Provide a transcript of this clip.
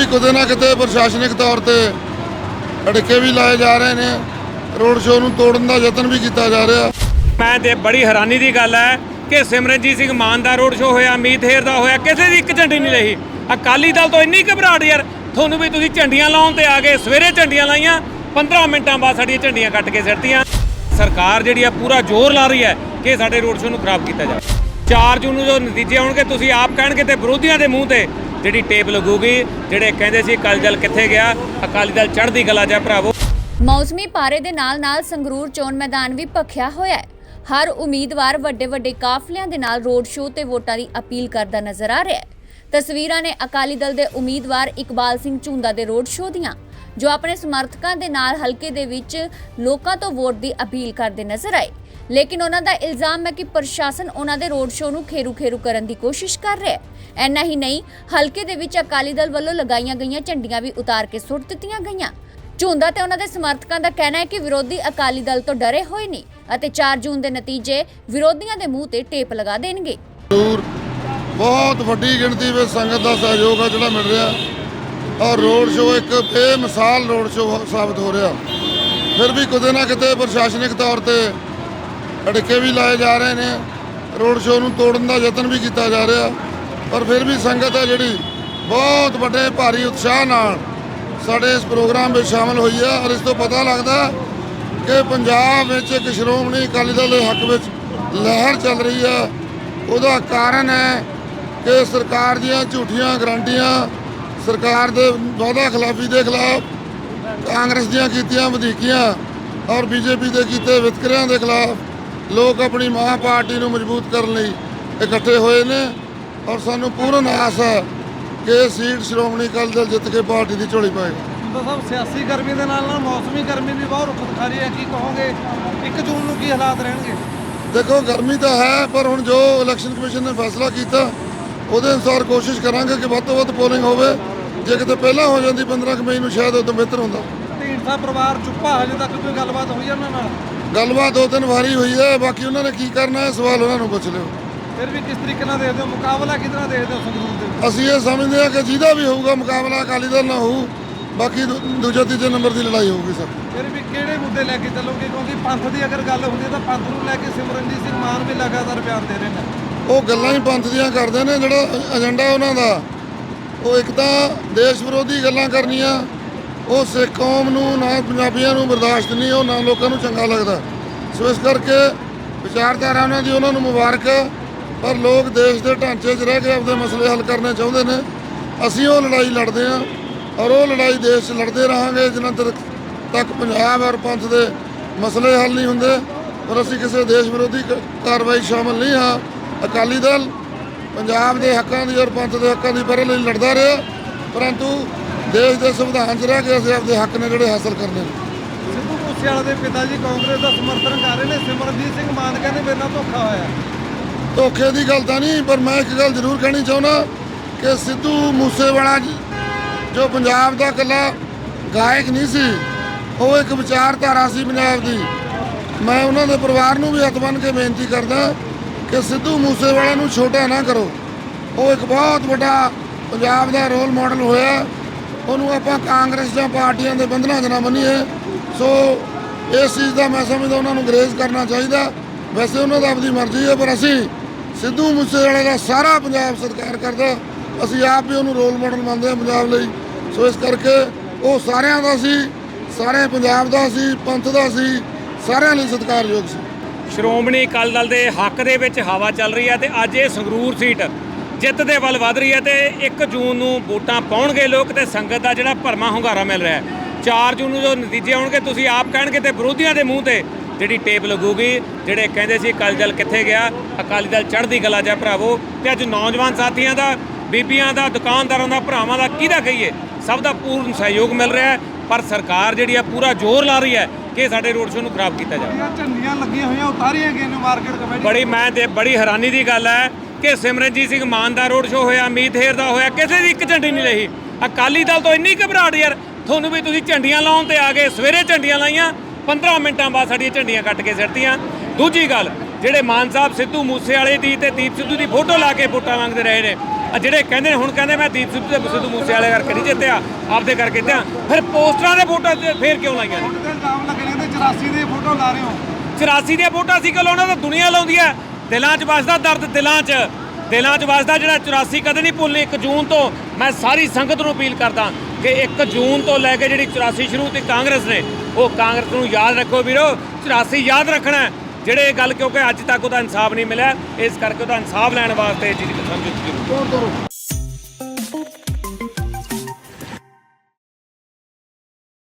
ਵੀ ਕਿਤੇ ਨਾ ਕਿਤੇ ਪ੍ਰਸ਼ਾਸਨਿਕ ਤੌਰ ਤੇ ਅੜਕੇ ਵੀ ਲਾਏ ਜਾ ਰਹੇ ਨੇ। ਰੋਡ ਸ਼ੋਅ ਨੂੰ ਤੋੜਨ ਦਾ ਯਤਨ ਵੀ ਕੀਤਾ ਜਾ ਰਿਹਾ। ਮੈਂ ਤੇ ਬੜੀ ਹੈਰਾਨੀ ਦੀ ਗੱਲ ਹੈ ਕਿ ਸਿਮਰਨਜੀਤ ਸਿੰਘ ਮਾਨ ਦਾ ਰੋਡ ਸ਼ੋਅ ਹੋਇਆ, ਮੀਤ ਹੇਰ ਦਾ ਹੋਇਆ, ਕਿਸੇ ਦੀ ਇੱਕ ਝੰਡੀ ਨਹੀਂ ਰਹੀ। ਅਕਾਲੀ ਦਲ ਤੋਂ ਇੰਨੀ ਘਬਰਾਹਟ ਯਾਰ, ਤੁਹਾਨੂੰ ਵੀ ਤੁਸੀਂ ਝੰਡੀਆਂ ਲਾਉਣ ਤੇ ਆ ਗਏ, ਸਵੇਰੇ ਝੰਡੀਆਂ ਲਾਈਆਂ 15 ਮਿੰਟਾਂ ਬਾਅਦ ਸਾਡੀਆਂ ਝੰਡੀਆਂ ਕੱਟ ਕੇ ਸਿੱਟੀਆਂ ਸਰਕਾਰ ਜਿਹੜੀ ਆ ਪੂਰਾ ਜ਼ੋਰ ਲਾ ਰਹੀ ਹੈ ਕਿ ਸਾਡੇ ਰੋਡ ਸ਼ੋਅ ਨੂੰ ਖਰਾਬ ਕੀਤਾ ਜਾਵੇ। 4 ਜੂਨ ਨੂੰ ਜੋ ਨਤੀਜੇ ਆਉਣਗੇ, ਤੁਸੀਂ ਆਪ ਕਹਿਣਗੇ ਤੇ ਵਿਰੋਧੀਆਂ ਦੇ ਮੂੰਹ ਤੇ ਜਿਹੜੀ ਟੇਪ ਲੱਗੂਗੀ, ਜਿਹੜੇ ਕਹਿੰਦੇ ਸੀ ਅਕਾਲੀ ਦਲ ਕਿੱਥੇ ਗਿਆ, ਅਕਾਲੀ ਦਲ ਚੜ੍ਹਦੀ ਕਲਾ 'ਚ ਹੈ ਭਰਾਵੋ। ਮੌਸਮੀ ਪਾਰੇ ਦੇ ਨਾਲ-ਨਾਲ ਸੰਗਰੂਰ ਚੋਣ ਮੈਦਾਨ ਵੀ ਭਖਿਆ ਹੋਇਆ ਹੈ। ਹਰ ਉਮੀਦਵਾਰ ਵੱਡੇ-ਵੱਡੇ ਕਾਫਲਿਆਂ ਦੇ ਨਾਲ ਰੋਡ ਸ਼ੋਅ ਤੇ ਵੋਟਾਂ ਦੀ ਅਪੀਲ ਕਰਦਾ ਨਜ਼ਰ ਆ ਰਿਹਾ ਹੈ। ਤਸਵੀਰਾਂ ਨੇ ਅਕਾਲੀ ਦਲ ਦੇ ਉਮੀਦਵਾਰ ਇਕਬਾਲ ਸਿੰਘ ਝੁੰਦਾ ਦੇ ਰੋਡ ਸ਼ੋਅ ਦੀਆਂ। ਜੋ ਆਪਣੇ ਸਮਰਥਕਾਂ ਦੇ ਨਾਲ ਹਲਕੇ ਦੇ ਵਿੱਚ ਲੋਕਾਂ ਤੋਂ ਵੋਟ ਦੀ ਅਪੀਲ ਕਰਦੇ ਨਜ਼ਰ ਆਏ। ਲੇਕਿਨ ਉਹਨਾਂ ਦਾ ਇਲਜ਼ਾਮ ਹੈ ਕਿ ਪ੍ਰਸ਼ਾਸਨ ਉਹਨਾਂ ਦੇ ਰੋਡ ਸ਼ੋਅ ਨੂੰ ਖੇਰੂ-ਖੇਰੂ ਕਰਨ ਦੀ ਕੋਸ਼ਿਸ਼ ਕਰ ਰਿਹਾ ਹੈ। ਐਨਾ ਹੀ ਨਹੀਂ, ਹਲਕੇ ਦੇ ਵਿੱਚ ਅਕਾਲੀ ਦਲ ਵੱਲੋਂ ਲਗਾਈਆਂ ਗਈਆਂ ਝੰਡੀਆਂ ਵੀ ਉਤਾਰ ਕੇ ਸੁੱਟ ਦਿੱਤੀਆਂ ਗਈਆਂ। ਝੁੰਦਾ ਤੇ ਉਹਨਾਂ ਦੇ ਸਮਰਥਕਾਂ ਦਾ ਕਹਿਣਾ ਹੈ ਕਿ ਵਿਰੋਧੀ ਅਕਾਲੀ ਦਲ ਤੋਂ ਡਰੇ ਹੋਏ ਨੇ ਅਤੇ 4 ਜੂਨ ਦੇ ਨਤੀਜੇ ਵਿਰੋਧੀਆਂ ਦੇ ਮੂੰਹ ਤੇ ਟੇਪ ਲਗਾ ਦੇਣਗੇ। ਬਹੁਤ ਵੱਡੀ ਗਿਣਤੀ ਵਿੱਚ ਸੰਗਤ ਦਾ ਸਹਿਯੋਗ ਆ ਜਿਹੜਾ ਮਿਲ ਰਿਹਾ। ਔਰ ਰੋਡ ਸ਼ੋਅ ਇੱਕ ਬੇਮਿਸਾਲ ਰੋਡ ਸ਼ੋਅ ਸਾਬਤ ਹੋ ਰਿਹਾ। ਫਿਰ ਵੀ ਕਿਤੇ ਨਾ ਕਿਤੇ ਪ੍ਰਸ਼ਾਸਨਿਕ ਤੌਰ ਤੇ ਅੜਕੇ ਵੀ ਲਾਏ ਜਾ ਰਹੇ ਨੇ। ਰੋਡ ਸ਼ੋਅ ਨੂੰ ਤੋੜਨ ਦਾ ਯਤਨ ਵੀ ਕੀਤਾ ਜਾ ਰਿਹਾ। ਪਰ ਫਿਰ ਵੀ ਸੰਗਤ ਹੈ ਜਿਹੜੀ ਬਹੁਤ ਵੱਡੇ ਭਾਰੀ ਉਤਸ਼ਾਹ ਨਾਲ ਸਾਡੇ ਇਸ ਪ੍ਰੋਗਰਾਮ ਵਿੱਚ ਸ਼ਾਮਲ ਹੋਈ ਹੈ ਔਰ ਇਸ ਤੋਂ ਪਤਾ ਲੱਗਦਾ ਕਿ ਪੰਜਾਬ ਵਿੱਚ ਇੱਕ ਸ਼੍ਰੋਮਣੀ ਅਕਾਲੀ ਦਲ ਦੇ ਹੱਕ ਵਿੱਚ ਲਹਿਰ ਚੱਲ ਰਹੀ ਹੈ। ਉਹਦਾ ਕਾਰਨ ਹੈ ਕਿ ਸਰਕਾਰ ਦੀਆਂ ਝੂਠੀਆਂ ਗਰੰਟੀਆਂ ਸਰਕਾਰ ਦੇ ਵਾਅਦਾ ਖਿਲਾਫੀ ਦੇ ਖਿਲਾਫ ਕਾਂਗਰਸ ਦੀਆਂ ਕੀਤੀਆਂ ਵਧੀਕੀਆਂ ਔਰ ਬੀਜੇਪੀ ਦੇ ਕੀਤੇ ਵਿਤਕਰਿਆਂ ਦੇ ਖਿਲਾਫ ਲੋਕ ਆਪਣੀ ਮਹਾ ਪਾਰਟੀ ਨੂੰ ਮਜ਼ਬੂਤ ਕਰਨ ਲਈ ਇਕੱਠੇ ਹੋਏ ਨੇ ਔਰ ਸਾਨੂੰ ਪੂਰਨ ਆਸ ਹੈ ਕਿ ਇਹ ਸੀਟ ਸ਼੍ਰੋਮਣੀ ਅਕਾਲੀ ਦਲ ਜਿੱਤ ਕੇ ਪਾਰਟੀ ਦੀ ਝੋਲੀ ਪਾਏਗਾ। ਸਾਹਿਬ ਸਿਆਸੀ ਗਰਮੀ ਦੇ ਨਾਲ ਨਾਲ ਮੌਸਮੀ ਗਰਮੀ ਵੀ ਬਹੁਤ ਰੁੱਖ ਦਿਖਾ ਰਹੀ ਹੈ। ਕੀ ਕਹੋਗੇ? 1 ਜੂਨ ਨੂੰ ਕੀ ਹਾਲਾਤ ਰਹਿਣਗੇ? ਦੇਖੋ ਗਰਮੀ ਤਾਂ ਹੈ ਪਰ ਹੁਣ ਜੋ ਇਲੈਕਸ਼ਨ ਕਮਿਸ਼ਨ ਨੇ ਫੈਸਲਾ ਕੀਤਾ ਉਹਦੇ ਅਨੁਸਾਰ ਕੋਸ਼ਿਸ਼ ਕਰਾਂਗੇ ਕਿ ਵੱਧ ਤੋਂ ਵੱਧ ਪੋਲਿੰਗ ਹੋਵੇ। ਜੇ ਕਿਤੇ ਪਹਿਲਾਂ ਹੋ ਜਾਂਦੀ 15 ਕੁ ਮਈ ਨੂੰ ਸ਼ਾਇਦ ਉਦੋਂ ਬਿਹਤਰ ਹੁੰਦਾ। ਢੀਂਡਸਾ ਪਰਿਵਾਰ ਚੁੱਪਾ ਹਜੇ ਤੱਕ ਕੋਈ ਗੱਲਬਾਤ ਹੋਈ ਉਹਨਾਂ ਨਾਲ? ਗੱਲਬਾਤ ਦੋ ਤਿੰਨ ਵਾਰੀ ਹੋਈ ਹੈ ਬਾਕੀ ਉਹਨਾਂ ਨੇ ਕੀ ਕਰਨਾ ਹੈ ਸਵਾਲ ਉਹਨਾਂ ਨੂੰ ਪੁੱਛ ਲਿਓ। ਫਿਰ ਵੀ ਕਿਸ ਤਰੀਕੇ ਨਾਲ ਦੇਖਦੇ ਹੋ? ਮੁਕਾਬਲਾ ਕਿਦਾਂ ਦੇਖਦੇ ਹੋ ਸੰਗਰੂਰ ਦੇ ਵਿੱਚ? ਅਸੀਂ ਇਹ ਸਮਝਦੇ ਹਾਂ ਕਿ ਜਿਹਦਾ ਵੀ ਹੋਊਗਾ ਮੁਕਾਬਲਾ ਅਕਾਲੀ ਦਲ ਨਾਲ ਹੋਊ ਬਾਕੀ ਦੂ- ਦੂਜੇ ਤੀਜੇ ਨੰਬਰ ਦੀ ਲੜਾਈ ਹੋਊਗੀ ਸਰ। ਫਿਰ ਵੀ ਕਿਹੜੇ ਮੁੱਦੇ ਲੈ ਕੇ ਚੱਲੋਗੇ? ਕਿਉਂਕਿ ਪੰਥ ਦੀ ਅਗਰ ਗੱਲ ਹੁੰਦੀ ਹੈ ਤਾਂ ਪੰਥ ਨੂੰ ਲੈ ਕੇ ਸਿਮਰਨਜੀਤ ਸਿੰਘ ਮਾਨ ਵੀ ਲਗਾਤਾਰ ਬਿਆਨ ਦੇ ਰਹੇ ਨੇ। ਉਹ ਗੱਲਾਂ ਹੀ ਪੰਥ ਦੀਆਂ ਕਰਦੇ ਨੇ ਜਿਹੜਾ ਏਜੰਡਾ ਉਹਨਾਂ ਦਾ। ਉਹ ਇੱਕ ਤਾਂ ਦੇਸ਼ ਵਿਰੋਧੀ ਗੱਲਾਂ ਕਰਨੀਆਂ ਉਹ ਸਿੱਖ ਕੌਮ ਨੂੰ ਨਾ ਪੰਜਾਬੀਆਂ ਨੂੰ ਬਰਦਾਸ਼ਤ ਨਹੀਂ ਉਹ ਨਾ ਲੋਕਾਂ ਨੂੰ ਚੰਗਾ ਲੱਗਦਾ। ਸੋ ਇਸ ਕਰਕੇ ਵਿਚਾਰਧਾਰਾ ਉਹਨਾਂ ਦੀ ਉਹਨਾਂ ਨੂੰ ਮੁਬਾਰਕ ਹੈ, ਪਰ ਲੋਕ ਦੇਸ਼ ਦੇ ਢਾਂਚੇ 'ਚ ਰਹਿ ਕੇ ਆਪਦੇ ਮਸਲੇ ਹੱਲ ਕਰਨੇ ਚਾਹੁੰਦੇ ਨੇ। ਅਸੀਂ ਉਹ ਲੜਾਈ ਲੜਦੇ ਹਾਂ ਔਰ ਉਹ ਲੜਾਈ ਦੇਸ਼ 'ਚ ਲੜਦੇ ਰਹਾਂਗੇ ਜਿੰਨਾ ਚਿਰ ਤੱਕ ਪੰਜਾਬ ਔਰ ਪੰਥ ਦੇ ਮਸਲੇ ਹੱਲ ਨਹੀਂ ਹੁੰਦੇ ਔਰ ਅਸੀਂ ਕਿਸੇ ਦੇਸ਼ ਵਿਰੋਧੀ ਕ- ਕਾਰਵਾਈ ਸ਼ਾਮਲ ਨਹੀਂ ਹਾਂ। ਅਕਾਲੀ ਦਲ ਪੰਜਾਬ ਦੇ ਹੱਕਾਂ ਦੀ ਔਰ ਪੰਥ ਦੇ ਹੱਕਾਂ ਦੀ ਪਰੇ ਲਈ ਲੜਦਾ ਰਿਹਾ ਪਰੰਤੂ ਦੇਸ਼ ਦੇ ਸੰਵਿਧਾਨ 'ਚ ਰਹਿ ਕੇ ਅਸੀਂ ਆਪਦੇ ਹੱਕ ਨੇ ਜਿਹੜੇ ਹਾਸਲ ਕਰਨੇ ਨੇ। ਸਿੱਧੂ ਮੂਸੇਵਾਲੇ ਦੇ ਪਿਤਾ ਜੀ ਕਾਂਗਰਸ ਦਾ ਸਮਰਥਨ ਕਰ ਰਹੇ ਨੇ ਸਿਮਰਨਜੀਤ ਸਿੰਘ ਮਾਨ ਕਹਿੰਦੇ ਮੇਰੇ ਨਾਲ ਧੋਖਾ ਹੋਇਆ। ਧੋਖੇ ਦੀ ਗੱਲ ਤਾਂ ਨਹੀਂ ਪਰ ਮੈਂ ਇੱਕ ਗੱਲ ਜ਼ਰੂਰ ਕਹਿਣੀ ਚਾਹੁੰਦਾ ਕਿ ਸਿੱਧੂ ਮੂਸੇਵਾਲਾ ਜੀ ਜੋ ਪੰਜਾਬ ਦਾ ਇਕੱਲਾ ਗਾਇਕ ਨਹੀਂ ਸੀ ਉਹ ਇੱਕ ਵਿਚਾਰਧਾਰਾ ਸੀ ਪੰਜਾਬ ਦੀ। ਮੈਂ ਉਹਨਾਂ ਦੇ ਪਰਿਵਾਰ ਨੂੰ ਵੀ ਹੱਥ ਬੰਨ੍ਹ ਕੇ ਬੇਨਤੀ ਕਰਦਾ ਕਿ ਸਿੱਧੂ ਮੂਸੇਵਾਲੇ ਨੂੰ ਛੋਟਾ ਨਾ ਕਰੋ। ਉਹ ਇੱਕ ਬਹੁਤ ਵੱਡਾ ਪੰਜਾਬ ਦਾ ਰੋਲ ਮਾਡਲ ਹੋਇਆ ਉਹਨੂੰ ਆਪਾਂ ਕਾਂਗਰਸ ਜਾਂ ਪਾਰਟੀਆਂ ਦੇ ਬੰਧਨਾਂ 'ਚ ਨਾ ਮੰਨੀਏ। ਸੋ ਇਸ ਚੀਜ਼ ਦਾ ਮੈਂ ਸਮਝਦਾ ਉਹਨਾਂ ਨੂੰ ਗਰੇਜ਼ ਕਰਨਾ ਚਾਹੀਦਾ। ਵੈਸੇ ਉਹਨਾਂ ਦਾ ਆਪਣੀ ਮਰਜ਼ੀ ਹੈ, ਪਰ ਅਸੀਂ ਸਿੱਧੂ ਮੂਸੇਵਾਲੇ ਦਾ ਸਾਰਾ ਪੰਜਾਬ ਸਤਿਕਾਰ ਕਰਦਾ ਅਸੀਂ ਆਪ ਵੀ ਉਹਨੂੰ ਰੋਲ ਮਾਡਲ ਮੰਨਦੇ ਹਾਂ ਪੰਜਾਬ ਲਈ। ਸੋ ਇਸ ਕਰਕੇ ਉਹ ਸਾਰਿਆਂ ਦਾ ਸੀ, ਸਾਰੇ ਪੰਜਾਬ ਦਾ ਸੀ, ਪੰਥ ਦਾ ਸੀ, ਸਾਰਿਆਂ ਲਈ ਸਤਿਕਾਰਯੋਗ ਸੀ। ਸ਼੍ਰੋਮਣੀ ਅਕਾਲੀ ਦਲ ਦੇ ਹੱਕ ਦੇ ਵਿੱਚ ਹਵਾ ਚੱਲ ਰਹੀ ਹੈ ਤੇ ਅੱਜ ਇਹ ਸੰਗਰੂਰ ਸੀਟ ਜਿੱਤ ਦੇ ਵੱਲ ਵਧ ਰਹੀ ਹੈ ਤੇ 1 ਜੂਨ ਨੂੰ ਵੋਟਾਂ ਪਾਉਣਗੇ ਲੋਕ ਤੇ ਸੰਗਤ ਦਾ ਜਿਹੜਾ ਭਰਮਾ ਹੁੰਗਾਰਾ ਮਿਲ ਰਿਹਾ ਹੈ। 4 ਜੂਨ ਨੂੰ ਜੋ ਨਤੀਜੇ ਆਉਣਗੇ, ਤੁਸੀਂ ਆਪ ਕਹਿਣਗੇ ਤੇ ਵਿਰੋਧੀਆਂ ਦੇ ਮੂੰਹ ਤੇ ਜਿਹੜੀ ਟੇਪ ਲੱਗੂਗੀ, ਜਿਹੜੇ ਕਹਿੰਦੇ ਸੀ ਅਕਾਲੀ ਦਲ ਕਿੱਥੇ ਗਿਆ, ਅਕਾਲੀ ਦਲ ਚੜ੍ਹਦੀ ਕਲਾ 'ਚ ਭਰਾਵੋ, ਤੇ ਅੱਜ ਨੌਜਵਾਨ ਸਾਥੀਆਂ ਦਾ ਬੀਬੀਆਂ ਦਾ ਦੁਕਾਨਦਾਰਾਂ ਦਾ ਭਰਾਵਾਂ ਦਾ ਕਿਹਦਾ ਕਹੀਏ? ਸਭ ਦਾ ਪੂਰਨ ਸਹਿਯੋਗ ਮਿਲ ਰਿਹਾ ਹੈ ਪਰ ਸਰਕਾਰ ਜਿਹੜੀ ਆ ਪੂਰਾ ਜ਼ੋਰ ਲਾ ਰਹੀ ਹੈ ਕਿ ਸਾਡੇ ਰੋਡ ਸ਼ੋਅ ਨੂੰ ਖਰਾਬ ਕੀਤਾ ਜਾਵੇ। ਝੰਡੀਆਂ ਲੱਗੀਆਂ ਹੋਈਆਂ ਉਤਾਰੀਆਂ ਗਈਆਂ ਨੇ ਮਾਰਕੀਟ ਕਮੇਟੀ। ਬੜੀ ਮੈਂ ਤੇ ਬੜੀ ਹੈਰਾਨੀ ਦੀ ਗੱਲ ਹੈ ਕਿ ਸਿਮਰਨਜੀਤ ਸਿੰਘ ਮਾਨ ਦਾ ਰੋਡ ਸ਼ੋਅ ਹੋਇਆ ਮੀਤ ਹੇਰ ਦਾ ਹੋਇਆ ਕਿਸੇ ਦੀ ਇੱਕ ਝੰਡੀ ਨਹੀਂ ਰਹੀ। ਅਕਾਲੀ ਦਲ ਤੋਂ ਇੰਨੀ ਘਬਰਾਹਟ ਯਾਰ ਤੁਹਾਨੂੰ ਵੀ ਤੁਸੀਂ ਝੰਡੀਆਂ ਲਾਉਣ ਤੇ ਆ ਗਏ ਸਵੇਰੇ ਝੰਡੀਆਂ ਲਾਈਆਂ 15 ਮਿੰਟਾਂ ਬਾਅਦ ਸਾਡੀਆਂ ਝੰਡੀਆਂ ਕੱਟ ਕੇ ਸਿੱਟੀਆਂ ਦੂਜੀ ਗੱਲ ਜਿਹੜੇ ਮਾਨ ਸਾਹਿਬ ਸਿੱਧੂ ਮੂਸੇ ਵਾਲੇ ਦੀ ਤੇ ਦੀਪ ਸਿੱਧੂ ਦੀ ਫੋਟੋ ਲਾ ਕੇ ਵੋਟਾਂ ਮੰਗਦੇ ਰਹੇ ਨੇ ਆ ਜਿਹੜੇ ਕਹਿੰਦੇ ਨੇ ਹੁਣ ਕਹਿੰਦੇ ਮੈਂ ਦੀਪ ਸਿੱਧੂ ਤੇ ਸਿੱਧੂ ਮੂਸੇ ਵਾਲੇ ਕਰਕੇ ਨਹੀਂ ਜਿੱਤਿਆ ਆਪਦੇ ਕਰਕੇ ਜਿੱਤਿਆ। ਫਿਰ ਪੋਸਟਰਾਂ ਦੇ ਵੋਟਾਂ ਫੇਰ ਕਿਉਂ ਲਾਈਆਂ ਨੇ? ਤੇ ਇਲਜ਼ਾਮ ਲੱਗੇ ਨੇ ਤੇ 84 ਦੀ ਫੋਟੋ ਲਾ ਰਹੇ ਹੋ। 84 ਦੀਆਂ ਵੋਟਾਂ ਸੀ ਕਿ ਲਾਉਣਾ ਤਾਂ ਦੁਨੀਆ ਲਾਉਂਦੀ ਹੈ। ਦਿਲਾਂ 'ਚ ਵੱਸਦਾ ਦਰਦ ਦਿਲਾਂ 'ਚ। ਦਿਲਾਂ 'ਚ ਵੱਸਦਾ ਜਿਹੜਾ 84 ਕਦੇ ਨਹੀਂ ਭੁੱਲਣੀ 1 ਜੂਨ ਤੋਂ ਮੈਂ ਸਾਰੀ ਸੰਗਤ ਨੂੰ ਅਪੀਲ ਕਰਦਾ ਕਿ 1 ਜੂਨ ਤੋਂ ਲੈ ਕੇ ਜਿਹੜੀ 84 ਸ਼ੁਰੂ ਤੇ ਕਾਂਗਰਸ ਨੇ ਉਹ ਕਾਂਗਰਸ ਨੂੰ ਯਾਦ ਰੱਖੋ ਵੀਰੋ 84 ਯਾਦ ਰੱਖਣਾ। ਜਿਹੜੇ ਇਹ ਗੱਲ ਕਿਉਂਕਿ ਅੱਜ ਤੱਕ ਉਹਦਾ ਇਨਸਾਫ ਨਹੀਂ ਮਿਲਿਆ, ਇਸ ਕਰਕੇ ਉਹਦਾ ਇਨਸਾਫ ਲੈਣ ਵਾਸਤੇ ਇਹ ਚੀਜ਼ ਜ਼ਰੂਰ।